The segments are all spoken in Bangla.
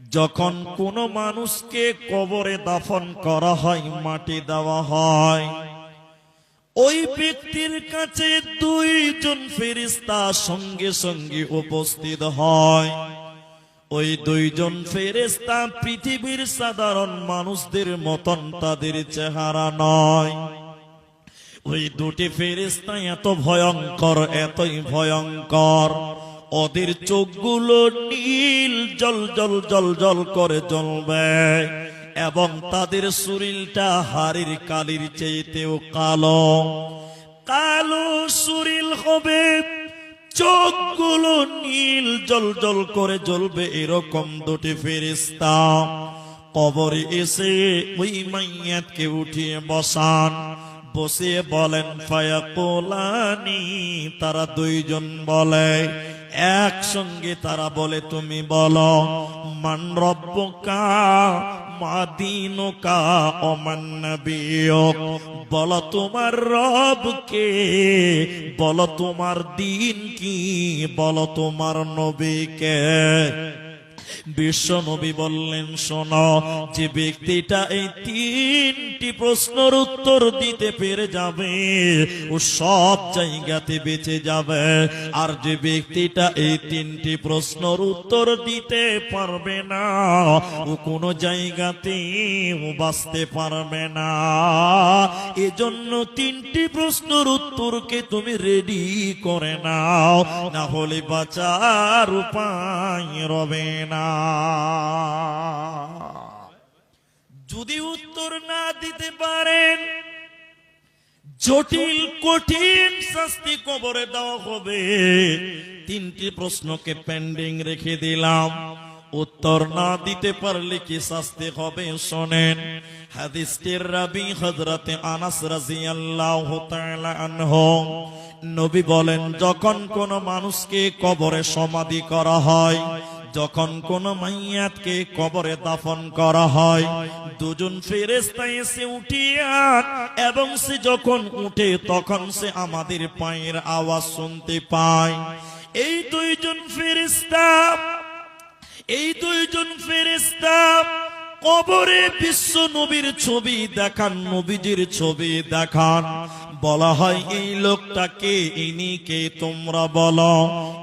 যখন কোনো মানুষকে কবরে দাফন করা হয়, মাটি দেওয়া হয়, ওই ব্যক্তির কাছে দুইজন ফেরিস্তা সঙ্গে সঙ্গে উপস্থিত হয়। ওই দুইজন ফেরেস্তা পৃথিবীর সাধারণ মানুষদের মতন তাদের চেহারা নয়। ওই দুটি ফেরেস্তা এত ভয়ঙ্কর, এতই ভয়ঙ্কর। ওদের চোখগুলো নীল, জল জল জল জল করে জ্বলবে। এবং তাদের শরীরটা হাড়ির কালির চেয়েতেও কালো। কালো শরীর হবে, চোখগুলো নীল, জল জল করে জ্বলবে এরকম দুটি ফেরিস্তা কবরে এসে ওই মাইয়াতকে উঠিয়ে বসান। বসে বলেন, ফায়াকুলানি, তারা দুইজন বলে একসঙ্গে তারা বলে, তুমি বলো, মান রব্বকা মাদিনুকা অমান নবিয়ক। বলো তোমার রবকে, বলো তোমার দিন কি বলো তোমার নবীকে। বিশ্ব নবী বললেন, শোনো, যে ব্যক্তিটা এই তিনটি প্রশ্নের উত্তর দিতে পেরে যাবে, ও সব জায়গাতে বেঁচে যাবে। আর যে ব্যক্তিটা এই তিনটি প্রশ্নের উত্তর দিতে পারবে না, ও কোনো জায়গাতে বাঁচতে পারবে না। এজন্য তিনটি প্রশ্নের উত্তরকে তুমি রেডি করে নাও, না হলে বাঁচার উপায় রবে না। যদি উত্তর না দিতে পারেন, জটিল, কঠিন শাস্তি কবরে দেওয়া হবে। তিনটি প্রশ্নকে পেন্ডিং রেখে দিলাম। উত্তর না দিতে পারলে কি শাস্তি হবে শোনেন। হাদিসটির রাবি হজরতে আনাস তাআলা আনহু। নবী বলেন, যখন কোন মানুষকে কবরে সমাধি করা হয় যখন কোন মাইয়াতকে কবরে দাফন করা হয়, দুজন ফেরেস্তা এসে উঠিয়ান এবং সে যখন উঠে তখন সে আমাদের পায়ের আওয়াজ শুনতে পায়। এই দুইজন ফেরেস্তা এই দুইজন ফেরেস্তা কবরে বিশ্ব নবীর ছবি দেখান, নবীজির ছবি দেখান। বলা হয়, এই লোকটাকে ইনি কে তোমরা বলো?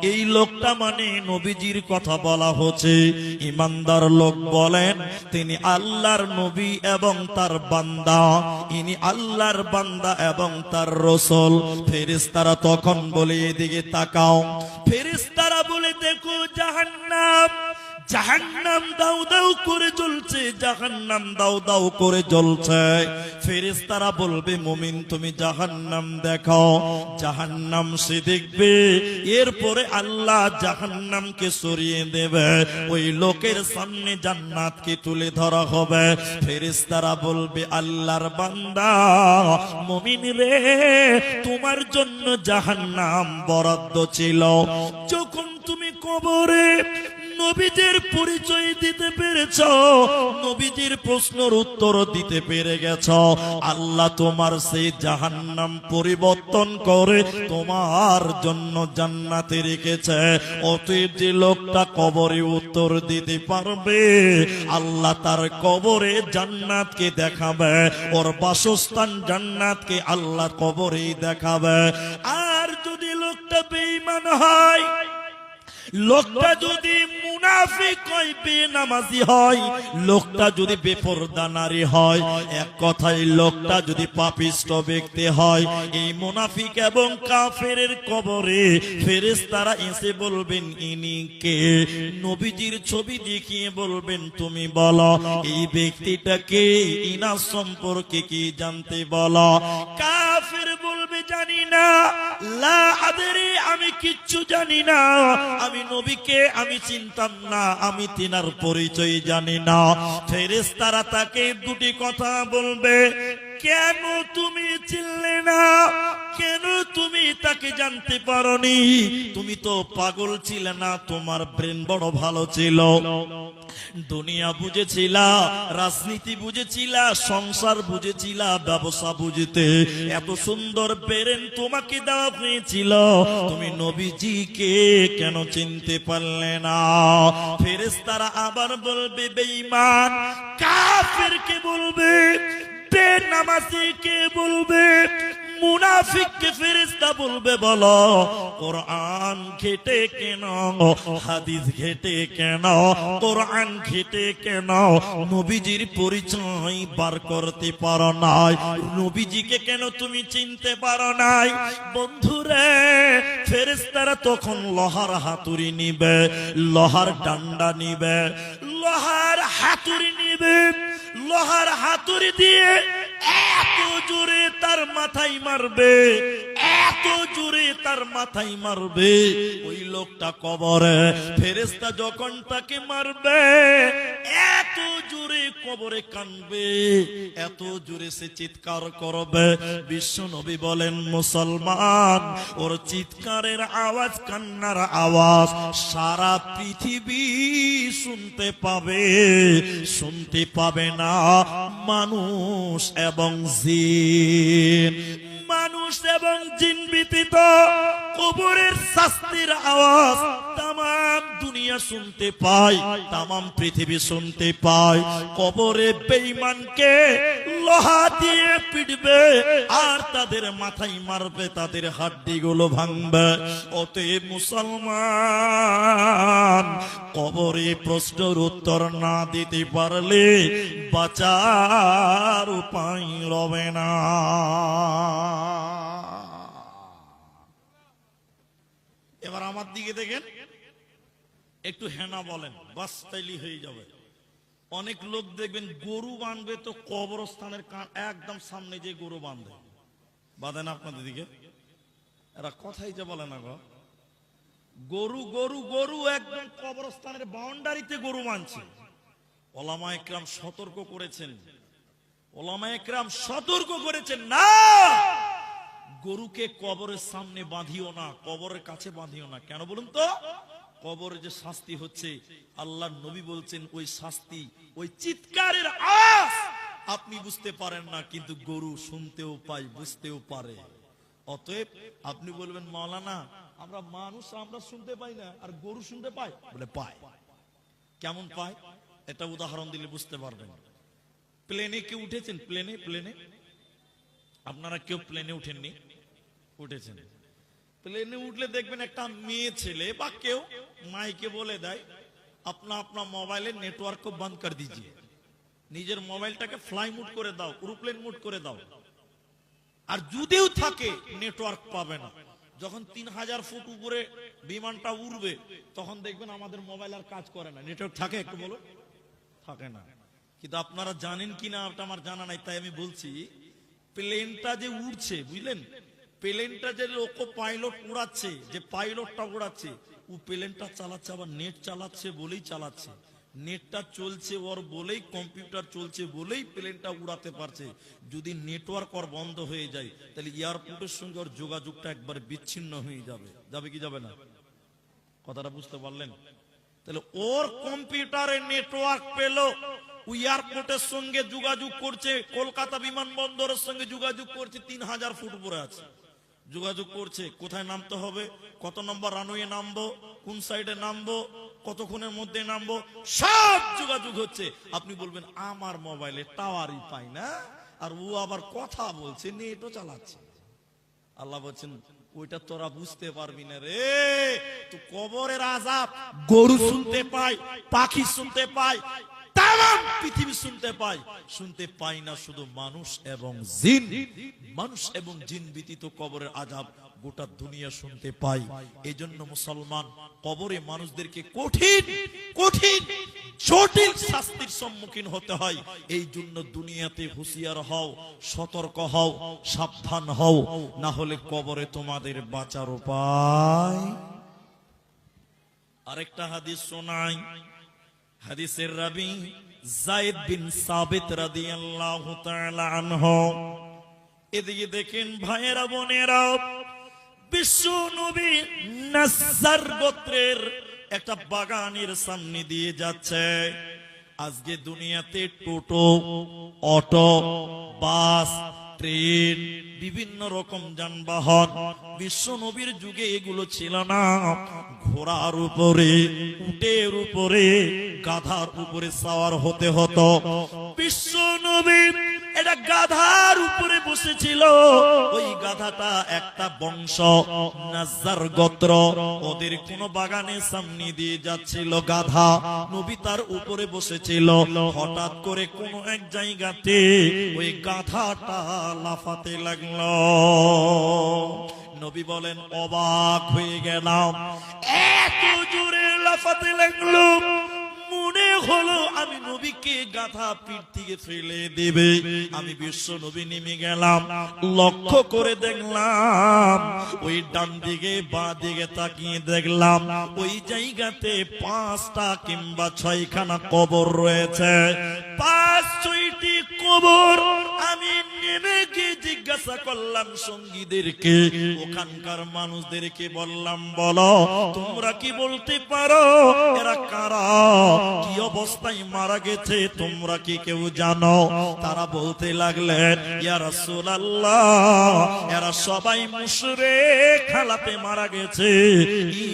এই লোকটা মানে নবীজির কথা বলা হচ্ছে। ইমানদার লোক বলেন, তিনি আল্লাহর নবী এবং তার বান্দা। ইনি আল্লাহর বান্দা এবং তার রসল। ফেরেস্তারা তখন বলে, এদিকে তাকাও। ফেরেস্তারা বলে, দেখো জাহান্নাম। জাহান্নাম দাও দাও করে জ্বলছে, জাহান্নাম দাও দাও করে জ্বলছে। ফেরেশতারা বলবে, মুমিন, তুমি জাহান্নাম দেখো জাহান্নাম সে দেখবে, এরপরে আল্লাহ জাহান্নামকে সরিয়ে দেবে, ওই লোকের সামনে জান্নাতকে তুলে ধরা হবে। ফেরেশতারা বলবে, আল্লাহর বান্দা, মুমিন রে, তোমার জন্য জাহান্নাম বরাদ্দ ছিল। যখন তুমি কবরে নবীদের পরিচয় দিতে পেরেছ? নবীজির প্রশ্নের উত্তর দিতে পেরে গেছ। আল্লাহ তোমার সেই জাহান্নাম পরিবর্তন করে তোমার জন্য জান্নাতে রেখেছে। অতএব যে লোকটা কবরে উত্তর দিতে পারবে, আল্লাহ তার কবরে জান্নাতকে দেখাবে। ওর বাসস্থান জান্নাতকে আল্লাহ কবরেই দেখাবে। আর যদি লোকটা বেঈমান হয়, লোকটা যদি মুনাফিক এবং কাফেরের কবরে ফেরেশতারা এসে বলবেন, ইনি কে? নবীজির ছবি দেখিয়ে বলবেন, তুমি বলো, এই ব্যক্তিটাকে ইনার সম্পর্কে কি জানতে বলো? কাফের বলবে, জানি না। লা আদরি, আমি কিচ্ছু জানি না। আমি নবীকে, আমি চিনতাম না আমি তিনার পরিচয় জানি না। ফেরেস্তারা তাকে দুটি কথা বলবে। কেন তুমি চিনলে না? কেন তুমি তাকে জানতে পারনি? তুমি তো পাগল ছিলে না, তোমার ব্রেন বড় ভালো ছিল। দুনিয়া বুঝেছিলা, রাজনীতি বুঝেছিলা, সংসার বুঝেছিলা, ব্যবসা বুঝতে। এত সুন্দর বেরেন তোমাকে দেওয়া হয়েছিল। তুমি নবীজিকে কেন চিনতে পারলে না? ফেরেস্তারা আবার বলবে, বেঈমান, কাফেরকে বলবে বলবে মুনাফিককে ফেরেস্তা বলবে কেন? নবীজির পরিচয় বার করতে পারো নাই। নবীজিকে কেন তুমি চিনতে পারো নাই? বন্ধুরে ফেরেস্তারা তখন লোহার হাতুড়ি নিবে, লোহার ডান্ডা নিবে লোহার হাতুড়ি নিবে লোহার হাতুড়ি দিয়ে এত জোরে তার মাথায় মারবে এত জোরে তার মাথায় মারবে, ওই লোকটা কবরে ফেরেস্তা যখন তাকে মারবে, এত জোরে কবরে কানবে, এত জোরে সে চিৎকার করবে। বিশ্ব নবী বলেন, মুসলমান, ওর চিৎকারের আওয়াজ, কান্নার আওয়াজ সারা পৃথিবী শুনতে পাবে। শুনতে পাবে না মানুষ এবং জিন। মানুষ এবং জিন ব্যতীত কবরের শাস্তির আওয়াজ তাম দুনিয়া শুনতে পায় তাম পৃথিবী শুনতে পায়। কবরে বেঈমানকে লোহা দিয়ে পিটবে আর তাদের মাথায় মারবে, তাদের হাড্ডি গুলো ভাঙবে। অতএব মুসলমান, কবরে প্রশ্নের উত্তর না দিতে পারলে বাঁচার উপায় রবে না। আমার দিকে দেখেন, একটু হেনা বলেন বাস তাইলি হয়ে যাবে। অনেক লোক দেখবেন গরু বাঁধবে তো কবরস্থানের একদম সামনে যে গরু বাঁধে বাঁধেন আপনাদের দিকে। এরা কথাই যে বলে না গো। গরু গরু গরু একদম কবরস্থানের বাউন্ডারিতে গরু বাঁধছে ওলামা একরাম সতর্ক করেছেন। ওলামা একরাম সতর্ক করেছেন। না! গরুকে কবরের সামনে বাঁধিও না, কবরের কাছে বাঁধিও না। কেন বলুন তো? কবরে যে শাস্তি হচ্ছে আল্লাহ নবী বলছেন, ওই শাস্তি, ওই চিৎকারের আওয়াজ আপনি বুঝতে পারেন না, কিন্তু গরু শুনতেও পায়, বুঝতেও পারে। অতএব আপনি বলবেন, মাওলানা, আমরা মানুষ, আমরা শুনতে পাই না, আর গরু শুনতে পাই বলে, পায়। কেমন পায়? এটা উদাহরণ দিলে বুঝতে পারবেন। প্লেনে কেউ উঠেছেন? প্লেনে প্লেনে? আপনারা কেউ প্লেনে উঠেননি? উঠেছেন। প্লেনে উঠলে দেখবেন একটা মেয়ে ছেলে বা কেউ মাইকে বলে দেয়, আপনা আপনা মোবাইলের নেটওয়ার্কও বন্ধ করে দিজিয়ে। নিজের মোবাইলটাকে ফ্লাই মুড করে দাও এরোপ্লেন মুড করে দাও। আর যদিও থাকে, নেটওয়ার্ক পাবে না। যখন তিন হাজার ফুট উপরে বিমানটা উড়বে, তখন দেখবেন আমাদের মোবাইল আর কাজ করে না। নেটওয়ার্ক থাকে একটু বলো? থাকে না। কিন্তু আপনারা জানেন কি না আমার জানা নাই, তাই আমি বলছি, প্লেনটা যে উড়ছে, বুঝলেন? প্লেনটা যে লোক পাইলট উড়াচ্ছে, যে পাইলটটা উড়াচ্ছে, ও প্লেনটা চালাচ্ছে, আবার নেট চালাচ্ছে বলেই চালাচ্ছে। নেটটা চলছে ওর বলেই, কম্পিউটার চলছে বলেই প্লেনটা উড়াতে পারছে। যদি নেটওয়ার্ক ওর বন্ধ হয়ে যায়, তাহলে এয়ারপোর্টের সঙ্গে ওর যোগাযোগটা একবার বিচ্ছিন্ন হয়ে যাবে। যাবে কি যাবে না? কথাটা বুঝতে পারলেন? তাহলে ওর কম্পিউটারে নেটওয়ার্ক পেল এয়ারপোর্টের সঙ্গে যোগাযোগ করছে, কলকাতা বিমানবন্দরের সঙ্গে যোগাযোগ করছে, তিন হাজার ফুট উপরে আছে। যোগাযোগ করছে, কোথায় নামতে হবে, কত নম্বর রানওয়ে নামবো, কোন সাইডে নামবো, কতক্ষণের মধ্যে নামবো, সব যোগাযোগ হচ্ছে। আপনি বলবেন, আমার মোবাইলে টাওয়ারই পাই না। আর ও আবার কথা বলছে, নেটও চালাচ্ছে। আল্লাহ বলছেন, ওইটা তোরা বুঝতে পারবি না রে। তো কবরের আজাব, গরু শুনতে পাই পাখি শুনতে পাই পৃথিবী শুনতে পাই শুনতে পাই না শুধু মানুষ এবং জিন। মানুষ এবং জিন ব্যতীত কবরের আজাব গোটা দুনিয়া শুনতে পাই এই মুসলমান, কবরে মানুষদেরকে কঠিন কঠিন, জটিল শাস্তির সম্মুখীন হতে হয়। এই জন্য দুনিয়াতে হুঁশিয়ার হও, সতর্ক হও, সাবধান হও, না হলে কবরে তোমাদের বাঁচার উপায়। আরেকটা হাদিস শোনাই। হাদিসের রাবি জায়েদ বিন সাবিত রাদিয়াল্লাহু তাআলা আনহু। এদিকে দেখেন ভাইয়েরা, বোনেরা, বিশ্ব নবী নাসার গোত্রের একটা বাগানের সামনে দিয়ে যাচ্ছে। আজকে দুনিয়াতে টোটো, অটো, বাস ট্রেন বিভিন্ন রকম যানবাহন, বিশ্ব নবীর যুগে এগুলো ছিল না। ঘোড়ার উপরে, উটের উপরে, গাধার উপরে সাওয়ার হতে হতো। বিশ্ব নবী এটা গাধার উপরে বসেছিল। ওই গাধাটা একটা বংশ নাজার গোত্র। ওদের কোন বাগানের সামনে দিয়ে যাচ্ছিল গাধা। নবী তার উপরে বসেছিল। হঠাৎ করে কোন এক জায়গাতে ওই গাধাটা লাফাতে লাগল। নবী বলেন, অবাক হয়ে গেলাম। এত জোরে লাফাতে লাগল। মনে হলো আমি নবীকে গাথা পিঠ থেকে ফেলে দেবে। আমি বিশ্ব নবী নেমে গেলাম, লক্ষ্য করে দেখলাম, ওই ডান দিকে বা দিকে তাকিয়ে দেখলাম, ওই জায়গাতে পাঁচটা কিংবা ছয়খানা কবর রয়েছে। পাঁচ ছয়টি কবর আমি গিয়ে জিজ্ঞাসা করলাম সঙ্গীদেরকে। ওখানকার মানুষদেরকে বললাম, বলো, তোমরা কি বলতে পারো? এরা কারা? কি অবস্থায় মারা গেছে? তোমরা কি কেউ জানো? তারা বলতে লাগলেন, ইয়া রাসূলুল্লাহ, এরা সবাই মুশরে খালাতে মারা গেছে।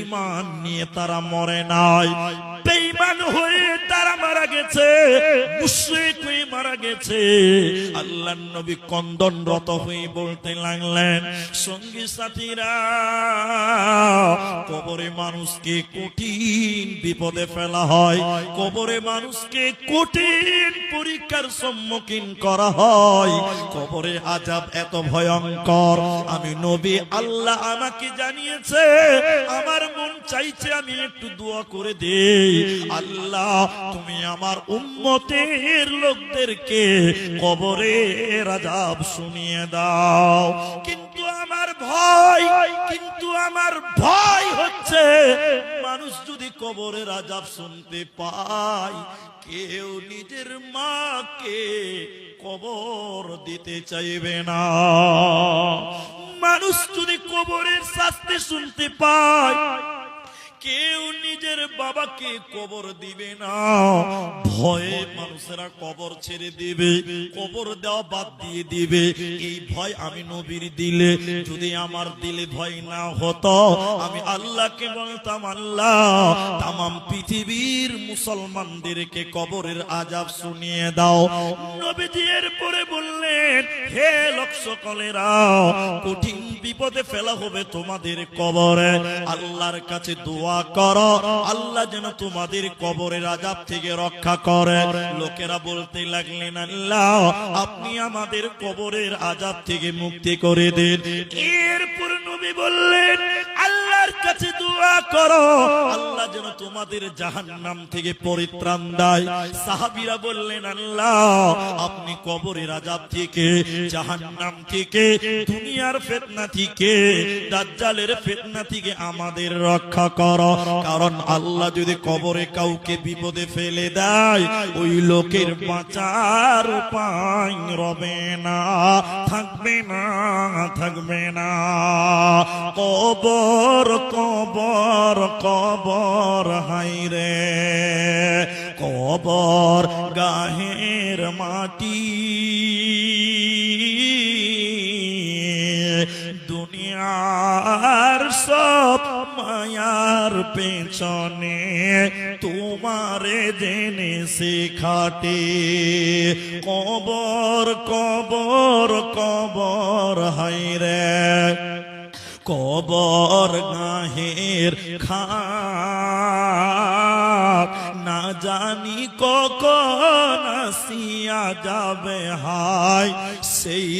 ঈমান নিয়ে তারা মরে নাই। বেঈমান হয়ে তারা মারা গেছে মুশরিক হয়ে মারা গেছে। আল্লাহর নবী কন্দনরত হয়ে বলতে লাগলেন, সঙ্গী সাথীরা, কবরে মানুষকে কঠিন বিপদে ফেলা হয়। কবরে মানুষকে কঠিন পরীক্ষার সম্মুখীন করা হয়। কবরে আজাব এত ভয়ঙ্কর। আমি নবী আল্লাহ আমাকে জানিয়েছে, আমার মন চাইছে আমি একটু দোয়া করে দেই। আল্লাহ, তুমি আমার উম্মতের লোকদেরকে কবরে আজাব শুনিয়ে দাও। কিন্তু আমার ভয়, কিন্তু আমার ভয় হচ্ছে, মানুষ যদি কবরের আজাব শুনতে পায়, কেউ নিজের মাকে কবর দিতে চাইবে না। মানুষ যদি কবরের শাস্তি শুনতে পায় কেউ নিজের বাবাকে কবর দিবে না। ভয়ে মানুষেরা কবর ছেড়ে দিবে, কবর দেওয়া বাদ দিয়ে দিবে। এই ভয় আমি নবীর দিলে, যদি আমার দিলে ভয় না হতো, আমি আল্লাহকে বলতাম, আল্লাহ, তামাম পৃথিবীর মুসলমানদেরকে কবরের আজাব শুনিয়ে দাও। নবীজি পরে বললেন, হে লোক সকলেরা কঠিন বিপদে ফেলা হবে তোমাদের কবরে। আল্লাহর কাছে দোয়া করো। আল্লাহ যেন তোমাদের কবরের আজাব থেকে রক্ষা করে। লোকেরা বলতে লাগলেন, আল্লাহ, আপনি আমাদের কবরের আজাব থেকে মুক্তি করে দিন। এরপর নবী বললেন কাছে দোয়া করো। আল্লাহ যেন তোমাদের জাহান্নাম থেকে পরিত্রাণ দেয়। সাহাবীরা বললেন, আল্লাহ, আপনি কবরের আজাব থেকে, জাহান্নাম থেকে, দুনিয়ার থেকে, দাজ্জালের থেকে আমাদের রক্ষা করো। কারণ আল্লাহ যদি কবরে কাউকে বিপদে ফেলে দেয়, ওই লোকের বাঁচার উপায় রবে না, থাকবে না থাকবে না। কবর কবর কবর হাই রে কবর গাহের মাটি। দুনিয়ার সব মায়ার পেছনে তোমারে জেনে শেখাটে কবর কবর কবর হাই রে কবর গাহের খাক না জানি কখন আসিয়া যাবে হায় সেই